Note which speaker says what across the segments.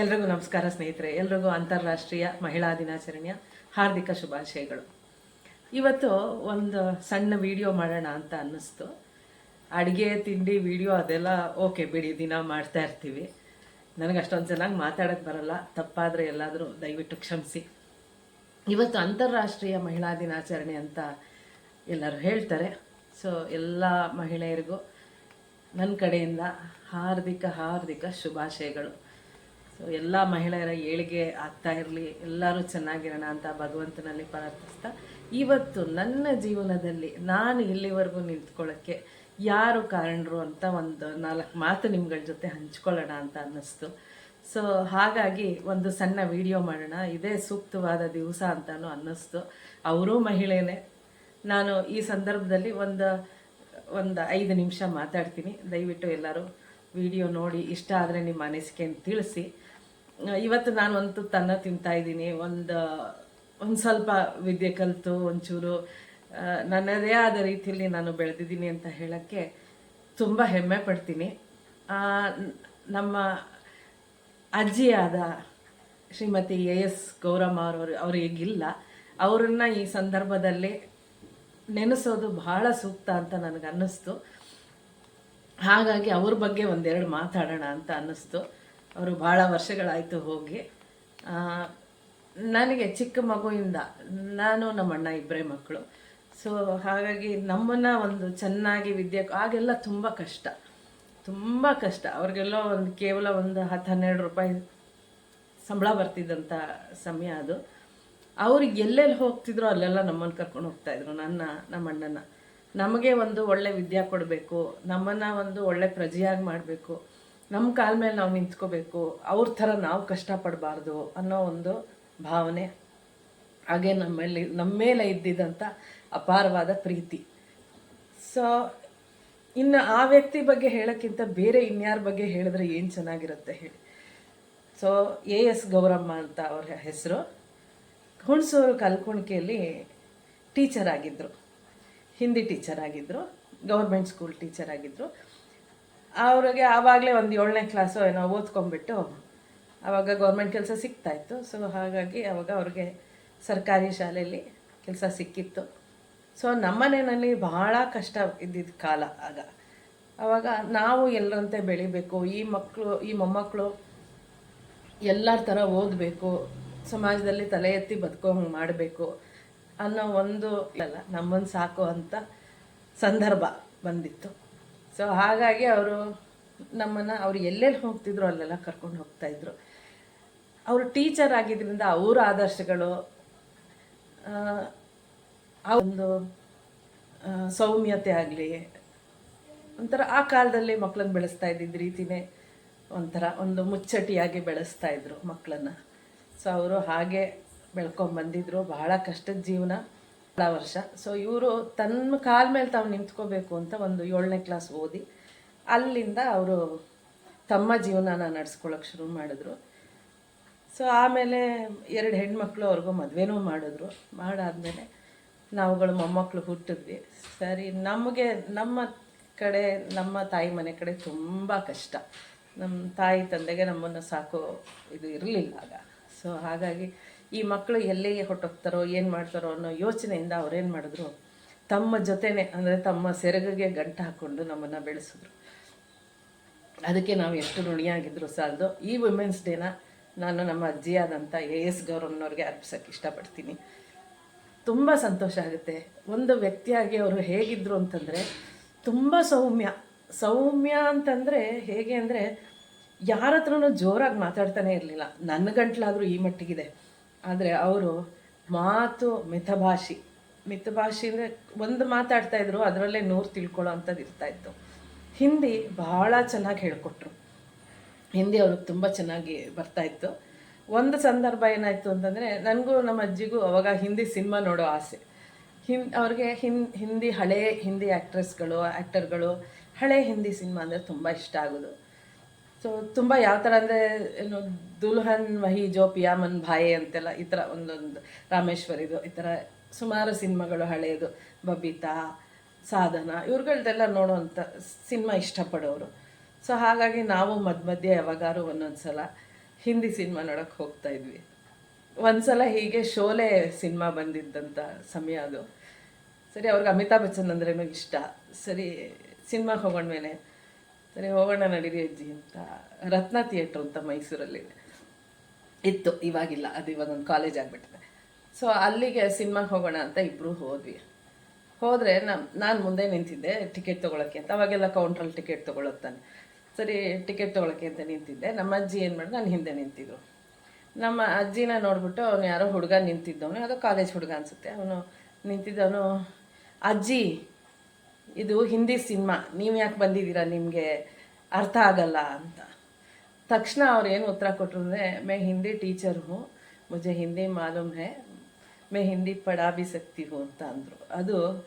Speaker 1: ಎಲ್ರಿಗೂ ನಮಸ್ಕಾರ ಸ್ನೇಹಿತರೆ, ಎಲ್ರಿಗೂ ಅಂತಾರಾಷ್ಟ್ರೀಯ ಮಹಿಳಾ ದಿನಾಚರಣೆಯ ಹಾರ್ದಿಕ ಶುಭಾಶಯಗಳು. ಇವತ್ತು ಒಂದು ಸಣ್ಣ ವಿಡಿಯೋ ಮಾಡೋಣ ಅಂತ ಅನ್ನಿಸ್ತು. ಅಡುಗೆ, ತಿಂಡಿ ವಿಡಿಯೋ ಅದೆಲ್ಲ ಓಕೆ ಬಿಡಿ, ದಿನ ಮಾಡ್ತಾ ಇರ್ತೀವಿ. ನನಗೆ ಅಷ್ಟೊಂದು ಚೆನ್ನಾಗಿ ಮಾತಾಡೋಕ್ಕೆ ಬರಲ್ಲ. ತಪ್ಪಾದರೆ ಎಲ್ಲಾದರೂ ದಯವಿಟ್ಟು ಕ್ಷಮಿಸಿ. ಇವತ್ತು ಅಂತಾರಾಷ್ಟ್ರೀಯ ಮಹಿಳಾ ದಿನಾಚರಣೆ ಅಂತ ಎಲ್ಲರೂ ಹೇಳ್ತಾರೆ. ಸೊ ಎಲ್ಲ ಮಹಿಳೆಯರಿಗೂ ನನ್ನ ಕಡೆಯಿಂದ ಹಾರ್ದಿಕ ಹಾರ್ದಿಕ ಶುಭಾಶಯಗಳು. ಸೊ ಎಲ್ಲ ಮಹಿಳೆಯರ ಏಳಿಗೆ ಆಗ್ತಾ ಇರಲಿ, ಎಲ್ಲರೂ ಚೆನ್ನಾಗಿರೋಣ ಅಂತ ಭಗವಂತನಲ್ಲಿ ಪ್ರಾರ್ಥಿಸ್ತಾ, ಇವತ್ತು ನನ್ನ ಜೀವನದಲ್ಲಿ ನಾನು ಇಲ್ಲಿವರೆಗೂ ನಿಂತ್ಕೊಳ್ಳೋಕ್ಕೆ ಯಾರು ಕಾರಣರು ಅಂತ ಒಂದು ನಾಲ್ಕು ಮಾತು ನಿಮ್ಗಳ ಜೊತೆ ಹಂಚ್ಕೊಳ್ಳೋಣ ಅಂತ ಅನ್ನಿಸ್ತು. ಸೊ ಹಾಗಾಗಿ ಒಂದು ಸಣ್ಣ ವಿಡಿಯೋ ಮಾಡೋಣ. ಇದೇ ಸೂಕ್ತವಾದ ದಿವಸ ಅಂತಲೂ ಅನ್ನಿಸ್ತು. ಅವರೂ ಮಹಿಳೆಯೇ ನಾನು ಈ ಸಂದರ್ಭದಲ್ಲಿ ಒಂದು ಒಂದು ಐದು ನಿಮಿಷ ಮಾತಾಡ್ತೀನಿ. ದಯವಿಟ್ಟು ಎಲ್ಲರೂ ವಿಡಿಯೋ ನೋಡಿ, ಇಷ್ಟ ಆದರೆ ನಿಮ್ಮ ಅನಿಸಿಕೆಯನ್ನು ತಿಳಿಸಿ. ಇವತ್ತು ನಾನು ಒಂದು ತನ್ನ ತಿಂತಾ ಇದ್ದೀನಿ. ಒಂದು ಒಂದು ಸ್ವಲ್ಪ ವಿದ್ಯೆ ಕಲಿತು, ಒಂಚೂರು ನನ್ನದೇ ಆದ ರೀತಿಯಲ್ಲಿ ನಾನು ಬೆಳೆದಿದ್ದೀನಿ ಅಂತ ಹೇಳೋಕ್ಕೆ ತುಂಬ ಹೆಮ್ಮೆ ಪಡ್ತೀನಿ. ನಮ್ಮ ಅಜ್ಜಿಯಾದ ಶ್ರೀಮತಿ ಎ ಎಸ್ ಗೌರಮ್ಮ ಅವರು ಅವರು ಈಗಿಲ್ಲ ಅವರನ್ನ ಈ ಸಂದರ್ಭದಲ್ಲಿ ನೆನೆಸೋದು ಬಹಳ ಸೂಕ್ತ ಅಂತ ನನಗೆ ಅನ್ನಿಸ್ತು ಹಾಗಾಗಿ ಅವ್ರ ಬಗ್ಗೆ ಒಂದೆರಡು ಮಾತಾಡೋಣ ಅಂತ ಅನ್ನಿಸ್ತು. ಅವರು ಭಾಳ ವರ್ಷಗಳಾಯಿತು ಹೋಗಿ. ನನಗೆ ಚಿಕ್ಕ ಮಗುವಿಂದ ನಾನು ನಮ್ಮ ಅಣ್ಣ ಇಬ್ಬರೇ ಮಕ್ಕಳು. ಸೊ ಹಾಗಾಗಿ ನಮ್ಮನ್ನು ಒಂದು ಚೆನ್ನಾಗಿ ವಿದ್ಯೆ ಆಗೆಲ್ಲ ತುಂಬ ಕಷ್ಟ. ತುಂಬ ಕಷ್ಟ. ಅವ್ರಿಗೆಲ್ಲ ಒಂದು ಕೇವಲ ಒಂದು ಹತ್ತು ಹನ್ನೆರಡು ರೂಪಾಯಿ ಸಂಬಳ ಬರ್ತಿದ್ದಂಥ ಸಮಯ ಅದು. ಅವ್ರಿಗೆ ಎಲ್ಲೆಲ್ಲಿ ಹೋಗ್ತಿದ್ರು ಅಲ್ಲೆಲ್ಲ ನಮ್ಮನ್ನು ಕರ್ಕೊಂಡು ಹೋಗ್ತಾಯಿದ್ರು ನನ್ನ ನಮ್ಮ ಅಣ್ಣನ ನಮಗೆ ಒಂದು ಒಳ್ಳೆ ವಿದ್ಯೆ ಕೊಡಬೇಕು, ನಮ್ಮನ್ನು ಒಂದು ಒಳ್ಳೆ ಪ್ರಜೆಯಾಗಿ ಮಾಡಬೇಕು. ನಮ್ಮ ಕಾಲ ಮೇಲೆ ನಾವು ನಿಂತ್ಕೋಬೇಕು, ಅವ್ರ ಥರ ನಾವು ಕಷ್ಟಪಡಬಾರ್ದು ಅನ್ನೋ ಒಂದು ಭಾವನೆ ಹಾಗೆ ನಮ್ಮಲ್ಲಿ ನಮ್ಮ ಮೇಲೆ ಇದ್ದಿದ್ದಂಥ ಅಪಾರವಾದ ಪ್ರೀತಿ. ಸೊ ಇನ್ನು ಆ ವ್ಯಕ್ತಿ ಬಗ್ಗೆ ಹೇಳೋಕ್ಕಿಂತ ಬೇರೆ ಇನ್ಯಾರ ಬಗ್ಗೆ ಹೇಳಿದ್ರೆ ಏನು ಚೆನ್ನಾಗಿರುತ್ತೆ ಹೇಳಿ. ಸೊ ಎ ಎಸ್ ಗೌರಮ್ಮ ಅಂತ ಅವ್ರ ಹೆಸರು. ಹುಣಸೂರು ಕಲ್ಕುಣಿಕೆಯಲ್ಲಿ ಟೀಚರ್ ಆಗಿದ್ದರು ಹಿಂದಿ ಟೀಚರ್ ಆಗಿದ್ದರು ಗೌರ್ಮೆಂಟ್ ಸ್ಕೂಲ್ ಟೀಚರ್ ಆಗಿದ್ದರು ಅವ್ರಿಗೆ ಆವಾಗಲೇ ಒಂದು ಏಳನೇ ಕ್ಲಾಸು ಏನೋ ಓದ್ಕೊಂಡ್ಬಿಟ್ಟು ಆವಾಗ ಗೌರ್ಮೆಂಟ್ ಕೆಲಸ ಸಿಗ್ತಾಯಿತ್ತು ಸೊ ಹಾಗಾಗಿ ಆವಾಗ ಅವ್ರಿಗೆ ಸರ್ಕಾರಿ ಶಾಲೆಯಲ್ಲಿ ಕೆಲಸ ಸಿಕ್ಕಿತ್ತು. ಸೊ ನಮ್ಮನೆಯಲ್ಲಿ ಬಹಳ ಕಷ್ಟ ಇದ್ದಿದ್ದ ಕಾಲ ಆಗ. ಆವಾಗ ನಾವು ಎಲ್ಲರಂತೆ ಬೆಳಿಬೇಕು, ಈ ಮಕ್ಕಳು ಈ ಮೊಮ್ಮಕ್ಕಳು ಎಲ್ಲರ ಥರ ಓದಬೇಕು, ಸಮಾಜದಲ್ಲಿ ತಲೆ ಎತ್ತಿ ಬದುಕೋ ಹಂಗೆ ಮಾಡಬೇಕು ಅನ್ನೋ ಒಂದು ಅಲ್ಲ ನಮ್ಮನ್ನು ಸಾಕು ಅಂತ ಸಂದರ್ಭ ಬಂದಿತ್ತು. ಸೊ ಹಾಗಾಗಿ ಅವರು ನಮ್ಮನ್ನು ಅವ್ರು ಎಲ್ಲೆಲ್ಲಿ ಹೋಗ್ತಿದ್ರು ಅಲ್ಲೆಲ್ಲ ಕರ್ಕೊಂಡು ಹೋಗ್ತಾಯಿದ್ರು ಅವರು ಟೀಚರ್ ಆಗಿದ್ದರಿಂದ ಅವರ ಆದರ್ಶಗಳು ಆ, ಒಂದು ಸೌಮ್ಯತೆ ಆಗಲಿ ಒಂಥರ ಆ ಕಾಲದಲ್ಲಿ ಮಕ್ಕಳನ್ನ ಬೆಳೆಸ್ತಾ ಇದ್ದಿದ್ದ ರೀತಿನೇ ಒಂಥರ ಒಂದು ಮುಚ್ಚಟಿಯಾಗಿ ಬೆಳೆಸ್ತಾ ಇದ್ರು ಮಕ್ಕಳನ್ನ ಸೊ ಅವರು ಹಾಗೆ ಬೆಳ್ಕೊಂಬಂದಿದ್ರು. ಬಹಳ ಕಷ್ಟದ ಜೀವನ. ಬಹಳ ವರ್ಷ. ಸೊ ಇವರು ತನ್ನ ಕಾಲ ಮೇಲೆ ತಾವು ನಿಂತ್ಕೋಬೇಕು ಅಂತ ಒಂದು ಏಳನೇ ಕ್ಲಾಸ್ ಓದಿ, ಅಲ್ಲಿಂದ ಅವರು ತಮ್ಮ ಜೀವನನ ನಡೆಸ್ಕೊಳ್ಳೋಕೆ ಶುರು ಮಾಡಿದ್ರು. ಸೊ ಆಮೇಲೆ ಎರಡು ಹೆಣ್ಮಕ್ಳು ಅವ್ರಿಗೂ ಮದುವೆನೂ ಮಾಡಿದ್ರು. ಮಾಡಾದ್ಮೇಲೆ ನಾವುಗಳು ಮೊಮ್ಮಕ್ಕಳು ಹುಟ್ಟಿದ್ವಿ. ಸರಿ, ನಮಗೆ ನಮ್ಮ ಕಡೆ, ನಮ್ಮ ತಾಯಿ ಮನೆ ಕಡೆ ತುಂಬ ಕಷ್ಟ. ನಮ್ಮ ತಾಯಿ ತಂದೆಗೆ ನಮ್ಮನ್ನು ಸಾಕೋ ಇದು ಇರಲಿಲ್ಲ ಆಗ. ಸೊ ಹಾಗಾಗಿ ಈ ಮಕ್ಕಳು ಎಲ್ಲಿಗೆ ಹೊಟ್ಟೋಗ್ತಾರೋ ಏನು ಮಾಡ್ತಾರೋ ಅನ್ನೋ ಯೋಚನೆಯಿಂದ ಅವ್ರೇನು ಮಾಡಿದ್ರು? ತಮ್ಮ ಜೊತೆನೆ, ಅಂದರೆ ತಮ್ಮ ಸೆರಗಿಗೆ ಗಂಟು ಹಾಕ್ಕೊಂಡು ನಮ್ಮನ್ನು ಬೆಳೆಸಿದ್ರು. ಅದಕ್ಕೆ ನಾವು ಎಷ್ಟು ಋಣಿಯಾಗಿದ್ರು ಸಾಲದು. ಈ ವುಮೆನ್ಸ್ ಡೇನ ನಾನು ನಮ್ಮ ಅಜ್ಜಿಯಾದಂಥ ಎ ಎಸ್ ಗೌರವ್ನವ್ರಿಗೆ ಅರ್ಪಿಸೋಕ್ಕೆ ಇಷ್ಟಪಡ್ತೀನಿ. ತುಂಬ ಸಂತೋಷ ಆಗುತ್ತೆ. ಒಂದು ವ್ಯಕ್ತಿಯಾಗಿ ಅವರು ಹೇಗಿದ್ರು ಅಂತಂದರೆ, ತುಂಬ ಸೌಮ್ಯ. ಸೌಮ್ಯ ಅಂತಂದರೆ ಹೇಗೆ ಅಂದರೆ ಯಾರ ಹತ್ರನೂ ಜೋರಾಗಿ ಮಾತಾಡ್ತಾನೆ ಇರಲಿಲ್ಲ. ನನ್ನ ಗಂಟ್ಲಾದರೂ ಈ ಮಟ್ಟಿಗಿದೆ. ಆದರೆ ಅವರು ಮಾತು ಮಿತಭಾಷಿ. ಮಿತಭಾಷಿ ಅಂದರೆ ಒಂದು ಮಾತಾಡ್ತಾ ಇದ್ರು ಅದರಲ್ಲೇ ನೂರು ತಿಳ್ಕೊಳ್ಳೋ ಅಂಥದ್ದು ಇರ್ತಾಯಿತ್ತು ಹಿಂದಿ ಬಹಳ ಚೆನ್ನಾಗಿ ಹೇಳಿಕೊಟ್ರು. ಹಿಂದಿ ಅವ್ರಿಗೆ ತುಂಬ ಚೆನ್ನಾಗಿ ಬರ್ತಾಯಿತ್ತು ಒಂದು ಸಂದರ್ಭ ಏನಾಯಿತು ಅಂತಂದರೆ ನನಗೂ ನಮ್ಮ ಅಜ್ಜಿಗೂ ಅವಾಗ ಹಿಂದಿ ಸಿನಿಮಾ ನೋಡೋ ಆಸೆ. ಹಿನ್ ಅವ್ರಿಗೆ ಹಿನ್ ಹಿಂದಿ ಹಳೆ ಹಿಂದಿ ಆ್ಯಕ್ಟ್ರೆಸ್ಗಳು ಆ್ಯಕ್ಟರ್ಗಳು ಹಳೆ ಹಿಂದಿ ಸಿನಿಮಾ ಅಂದರೆ ತುಂಬ ಇಷ್ಟ ಆಗೋದು. ಸೊ ತುಂಬ ಯಾವ ಥರ ಅಂದರೆ, ಏನು, ದುಲ್ಹನ್, ವಹಿ, ಜೋ, ಪಿಯಾಮನ್, ಭಾಯೆ ಅಂತೆಲ್ಲ ಈ ಥರ ಒಂದೊಂದು ರಾಮೇಶ್ವರಿದು ಈ ಥರ ಸುಮಾರು ಸಿನಿಮಾಗಳು ಹಳೆಯದು. ಬಬಿತಾ, ಸಾಧನ, ಇವ್ರುಗಳ್ದೆಲ್ಲ ನೋಡೋವಂಥ ಸಿನಿಮಾ ಇಷ್ಟಪಡೋರು. ಸೊ ಹಾಗಾಗಿ ನಾವು ಮಧ್ಯ ಮಧ್ಯೆ ಯಾವಾಗಾರು ಒಂದೊಂದು ಸಲ ಹಿಂದಿ ಸಿನಿಮಾ ನೋಡೋಕ್ಕೆ ಹೋಗ್ತಾ ಇದ್ವಿ. ಒಂದ್ಸಲ ಹೀಗೆ ಶೋಲೆ ಸಿನಿಮಾ ಬಂದಿದ್ದಂಥ ಸಮಯ ಅದು. ಸರಿ, ಅವ್ರಿಗೆ ಅಮಿತಾಬ್ ಬಚ್ಚನ್ ಅಂದ್ರೇನು ಇಷ್ಟ. ಸರಿ ಸಿನಿಮಾಗೆ ಹೋಗೋಣ ಸರಿ ಹೋಗೋಣ ನಡೀರಿ ಅಜ್ಜಿ ಅಂತ. ರತ್ನ ಥಿಯೇಟ್ರ್ ಅಂತ ಮೈಸೂರಲ್ಲಿ ಇತ್ತು, ಇವಾಗಿಲ್ಲ, ಅದು ಇವಾಗ ಒಂದು ಕಾಲೇಜ್ ಆಗಿಬಿಟ್ಟಿದೆ. ಸೊ ಅಲ್ಲಿಗೆ ಸಿನಿಮಾಗೆ ಹೋಗೋಣ ಅಂತ ಇಬ್ಬರು ಹೋದ್ವಿ. ಹೋದರೆ ನಮ್ಮ ನಾನು ಮುಂದೆ ನಿಂತಿದ್ದೆ ಟಿಕೆಟ್ ತೊಗೊಳಕ್ಕೆ ಅಂತ. ಅವಾಗೆಲ್ಲ ಕೌಂಟ್ರಲ್ಲಿ ಟಿಕೆಟ್ ತೊಗೊಳತ್ತಾನೆ ಸರಿ ಟಿಕೆಟ್ ತೊಗೊಳಕ್ಕೆ ಅಂತ ನಿಂತಿದ್ದೆ. ನಮ್ಮ ಅಜ್ಜಿ ಏನು ಮಾಡಿ ನಾನು ಹಿಂದೆ ನಿಂತಿದ್ರು. ನಮ್ಮ ಅಜ್ಜಿನ ನೋಡಿಬಿಟ್ಟು ಅವನು ಯಾರೋ ಹುಡುಗ ನಿಂತಿದ್ದವನು, ಯಾವುದೋ ಕಾಲೇಜ್ ಹುಡುಗ ಅನಿಸುತ್ತೆ. ಅವನು ನಿಂತಿದ್ದವನು, ಅಜ್ಜಿ ಇದು ಹಿಂದಿ ಸಿನಿಮಾ. ನೀವು ಯಾಕೆ ಬಂದಿದ್ದೀರಾ? ನಿಮಗೆ ಅರ್ಥ ಆಗಲ್ಲ ಅಂತ. ತಕ್ಷಣ ಅವ್ರು ಏನು ಉತ್ತರ ಕೊಟ್ಟರು ಅಂದರೆ ಮೇ ಹಿಂದಿ ಟೀಚರ್ ಹೂ ಮುಜೆ ಹಿಂದಿ ಮಾಲೂಮ್ ಹೇ ಮೇ ಹಿಂದಿ ಪಡಾ ಬಿ ಸಕ್ತಿ ಹೂ ಅಂತ ಅಂದರು. ಅದು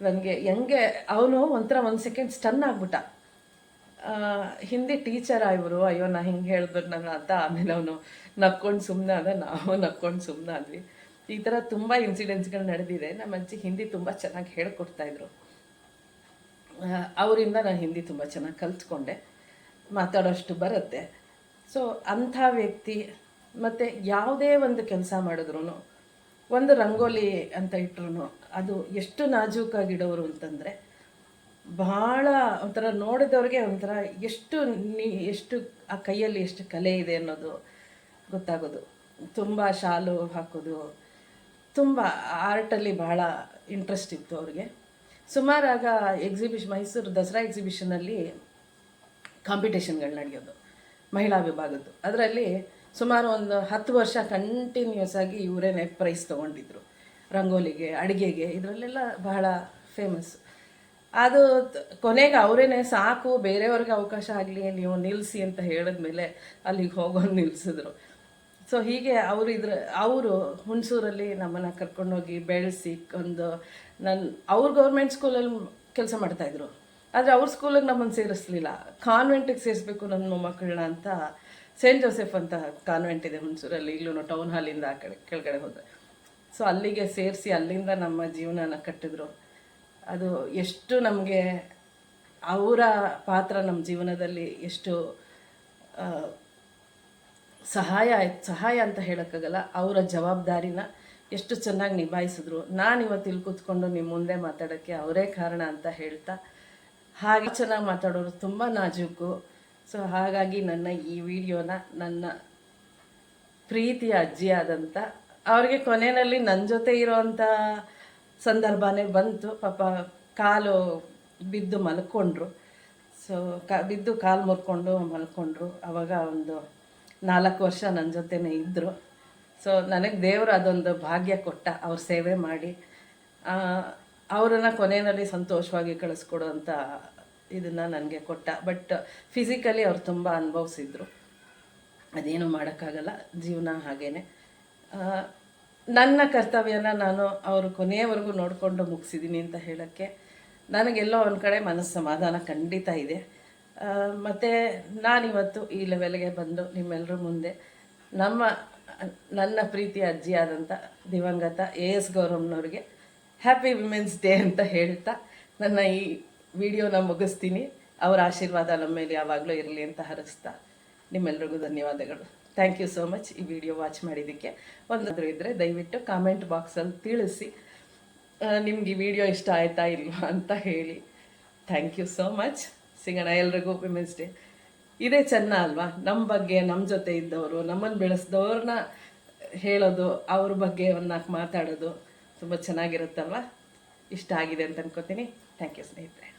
Speaker 1: ನನಗೆ ಹೆಂಗೆ ಅವನು ಒಂಥರ ಒಂದು ಸೆಕೆಂಡ್ ಸ್ಟನ್ ಆಗ್ಬಿಟ್ಟ. ಹಿಂದಿ ಟೀಚರ್ ಇವರು? ಅಯ್ಯೋ ನಾ ಹಿಂಗೆ ಹೇಳಿದ್ರು ನನ್ನ ಅಂತ. ಆಮೇಲೆ ಅವನು ನಕ್ಕೊಂಡು ಸುಮ್ಮನೆ ಅದ ನಾವು ನಕ್ಕೊಂಡು ಸುಮ್ಮನೆ ಆದ್ವಿ. ಈ ಥರ ತುಂಬ ಇನ್ಸಿಡೆಂಟ್ಸ್ಗಳು ನಡೆದಿದೆ. ನಮ್ಮ ಅಜ್ಜಿ ಹಿಂದಿ ತುಂಬ ಚೆನ್ನಾಗಿ ಹೇಳ್ಕೊಡ್ತಾ ಇದ್ರು. ಆ, ಅವರಿಂದ ನಾನು ಹಿಂದಿ ತುಂಬ ಚೆನ್ನಾಗಿ ಕಲ್ತ್ಕೊಂಡೆ. ಮಾತಾಡೋಷ್ಟು ಬರುತ್ತೆ. ಸೊ ಅಂಥ ವ್ಯಕ್ತಿ ಮತ್ತು ಯಾವುದೇ ಒಂದು ಕೆಲಸ ಮಾಡಿದ್ರು ಒಂದು ರಂಗೋಲಿ ಅಂತ ಇಟ್ರು ಅದು ಎಷ್ಟು ನಾಜೂಕಾಗಿಡೋರು ಅಂತಂದರೆ, ಭಾಳ ಒಂಥರ ನೋಡಿದವ್ರಿಗೆ ಒಂಥರ ಎಷ್ಟು ನೀ, ಎಷ್ಟು ಆ ಕೈಯಲ್ಲಿ ಎಷ್ಟು ಕಲೆ ಇದೆ ಅನ್ನೋದು ಗೊತ್ತಾಗೋದು. ತುಂಬ ಶಾಲು ಹಾಕೋದು. ತುಂಬ ಆರ್ಟಲ್ಲಿ ಭಾಳ ಇಂಟ್ರೆಸ್ಟ್ ಇತ್ತು ಅವ್ರಿಗೆ. ಸುಮಾರಾಗ ಎಕ್ಸಿಬಿಷನ್ ಮೈಸೂರು ದಸರಾ ಎಕ್ಸಿಬಿಷನಲ್ಲಿ ಕಾಂಪಿಟೇಷನ್ಗಳು ನಡೆಯೋದು, ಮಹಿಳಾ ವಿಭಾಗದ್ದು. ಅದರಲ್ಲಿ ಸುಮಾರು ಒಂದು ಹತ್ತು ವರ್ಷ ಕಂಟಿನ್ಯೂಸ್ ಆಗಿ ಇವರೇನೆ ಪ್ರೈಸ್ ತೊಗೊಂಡಿದ್ರು. ರಂಗೋಲಿಗೆ, ಅಡುಗೆಗೆ, ಇದರಲ್ಲೆಲ್ಲ ಬಹಳ ಫೇಮಸ್ ಅದು ಕೊನೆಗೆ ಅವರೇನೆ ಸಾಕು, ಬೇರೆಯವ್ರಿಗೆ ಅವಕಾಶ ಆಗಲಿ, ನೀವು ನಿಲ್ಲಿಸಿ ಅಂತ ಹೇಳಿದ್ಮೇಲೆ ಅಲ್ಲಿಗೆ ಹೋಗೋದು ನಿಲ್ಲಿಸಿದ್ರು ಸೊ ಹೀಗೆ ಅವರು ಇದ್ರ, ಅವರು ಹುಣಸೂರಲ್ಲಿ ನಮ್ಮನ್ನು ಕರ್ಕೊಂಡೋಗಿ ಬೆಳೆಸಿ ಒಂದು ನನ್ನ ಅವ್ರ ಗೌರ್ಮೆಂಟ್ ಸ್ಕೂಲಲ್ಲಿ ಕೆಲಸ ಮಾಡ್ತಾಯಿದ್ರು ಆದರೆ ಅವ್ರ ಸ್ಕೂಲಿಗೆ ನಮ್ಮನ್ನು ಸೇರಿಸ್ಲಿಲ್ಲ. ಕಾನ್ವೆಂಟಿಗೆ ಸೇರಿಸ್ಬೇಕು ನನ್ನ ಮೊಮ್ಮಕ್ಕಳನ್ನ ಅಂತ ಸೇಂಟ್ ಜೋಸೆಫ್ ಅಂತ ಕಾನ್ವೆಂಟ್ ಇದೆ ಹುಣಸೂರಲ್ಲಿ, ಇಲ್ಲೂ ಟೌನ್ ಹಾಲಿಂದ ಆ ಕಡೆ, ಕೆಳಗಡೆ ಹೋದರೆ. ಸೊ ಅಲ್ಲಿಗೆ ಸೇರಿಸಿ ಅಲ್ಲಿಂದ ನಮ್ಮ ಜೀವನನ ಕಟ್ಟಿದ್ರು. ಅದು ಎಷ್ಟು ನಮಗೆ, ಅವರ ಪಾತ್ರ ನಮ್ಮ ಜೀವನದಲ್ಲಿ ಎಷ್ಟು ಸಹಾಯ ಆಯ್ತು ಸಹಾಯ ಅಂತ ಹೇಳೋಕ್ಕಾಗಲ್ಲ. ಅವರ ಜವಾಬ್ದಾರಿನ ಎಷ್ಟು ಚೆನ್ನಾಗಿ ನಿಭಾಯಿಸಿದ್ರು. ನಾನು ಇವತ್ತು ಇಲ್ಲಿ ಕೂತ್ಕೊಂಡು ನಿಮ್ಮ ಮುಂದೆ ಮಾತಾಡೋಕ್ಕೆ ಅವರೇ ಕಾರಣ ಅಂತ ಹೇಳ್ತಾ, ಹಾಗೆ ಚೆನ್ನಾಗಿ ಮಾತಾಡೋರು ತುಂಬ ನಾಜೂಕು. ಸೊ ಹಾಗಾಗಿ ನನ್ನ ಈ ವಿಡಿಯೋನ ನನ್ನ ಪ್ರೀತಿಯ ಅಜ್ಜಿ ಆದಂಥ ಅವ್ರಿಗೆ ಕೊನೆಯಲ್ಲಿ ನನ್ನ ಜೊತೆ ಇರೋವಂಥ ಸಂದರ್ಭನೇ ಬಂತು. ಪಾಪ ಕಾಲು ಬಿದ್ದು ಮಲ್ಕೊಂಡ್ರು. ಸೊ ಕ ಬಿದ್ದು ಕಾಲು ಮುರ್ಕೊಂಡು ಮಲ್ಕೊಂಡ್ರು. ಅವಾಗ ಒಂದು ನಾಲ್ಕು ವರ್ಷ ನನ್ನ ಜೊತೆನೇ ಇದ್ದರು ಸೊ ನನಗೆ ದೇವರು ಅದೊಂದು ಭಾಗ್ಯ ಕೊಟ್ಟ. ಅವ್ರ ಸೇವೆ ಮಾಡಿ. ಅವರನ್ನು ಕೊನೆಯಲ್ಲಿ ಸಂತೋಷವಾಗಿ ಕಳಿಸ್ಕೊಡುವಂಥ ಇದನ್ನು ನನಗೆ ಕೊಟ್ಟ. ಬಟ್ ಫಿಸಿಕಲಿ ಅವ್ರು ತುಂಬ ಅನುಭವಿಸಿದ್ರು. ಅದೇನು ಮಾಡೋಕ್ಕಾಗಲ್ಲ. ಜೀವನ ಹಾಗೇನೆ. ನನ್ನ ಕರ್ತವ್ಯನ ನಾನು ಅವರು ಕೊನೆಯವರೆಗೂ ನೋಡಿಕೊಂಡು ಮುಗಿಸಿದ್ದೀನಿ ಅಂತ ಹೇಳೋಕ್ಕೆ ನನಗೆಲ್ಲೋ ಒಂದು ಕಡೆ ಮನಸ್ಸು ಸಮಾಧಾನ ಖಂಡಿತ ಇದೆ. ಮತ್ತು ನಾನಿವತ್ತು ಈ ಲೆವೆಲ್ಗೆ ಬಂದು ನಿಮ್ಮೆಲ್ಲರ ಮುಂದೆ ನಮ್ಮ, ನನ್ನ ಪ್ರೀತಿಯ ಅಜ್ಜಿಯಾದಂಥ ದಿವಂಗತ ಎ ಎಸ್ ಗೌರಮ್ನವ್ರಿಗೆ ಹ್ಯಾಪಿ ವಿಮೆನ್ಸ್ ಡೇ ಅಂತ ಹೇಳ್ತಾ ನನ್ನ ಈ ವಿಡಿಯೋನ ಮುಗಿಸ್ತೀನಿ. ಅವರ ಆಶೀರ್ವಾದ ನಮ್ಮ ಮೇಲೆ ಯಾವಾಗಲೂ ಇರಲಿ ಅಂತ ಹರಿಸ್ತಾ ನಿಮ್ಮೆಲ್ರಿಗೂ ಧನ್ಯವಾದಗಳು. ಥ್ಯಾಂಕ್ ಯು ಸೋ ಮಚ್ ಈ ವಿಡಿಯೋ ವಾಚ್ ಮಾಡಿದ್ದಕ್ಕೆ ಒಂದಾದರೂ ಇದ್ದರೆ ದಯವಿಟ್ಟು ಕಾಮೆಂಟ್ ಬಾಕ್ಸಲ್ಲಿ ತಿಳಿಸಿ ನಿಮ್ಗೆ ಈ ವಿಡಿಯೋ ಇಷ್ಟ ಆಯ್ತಾ ಇಲ್ವಾ ಅಂತ ಹೇಳಿ. ಥ್ಯಾಂಕ್ ಯು ಸೋ ಮಚ್ ಸಿಗೋಣ ಎಲ್ರಿಗೂ ವಿಮೆನ್ಸ್ ಡೇ ಇದೇ ಚೆನ್ನ ಅಲ್ವಾ? ನಮ್ಮ ಬಗ್ಗೆ ನಮ್ಮ ಜೊತೆ ಇದ್ದವರು ನಮ್ಮನ್ನು ಬೆಳೆಸ್ದವ್ರನ್ನ ಹೇಳೋದು, ಅವ್ರ ಬಗ್ಗೆ ಒಂದು ಮಾತಾಡೋದು ತುಂಬ ಚೆನ್ನಾಗಿರುತ್ತಲ್ವ? ಇಷ್ಟ ಆಗಿದೆ ಅಂತ ಅನ್ಕೋತೀನಿ. ಥ್ಯಾಂಕ್ ಯು ಸ್ನೇಹಿತರೆ.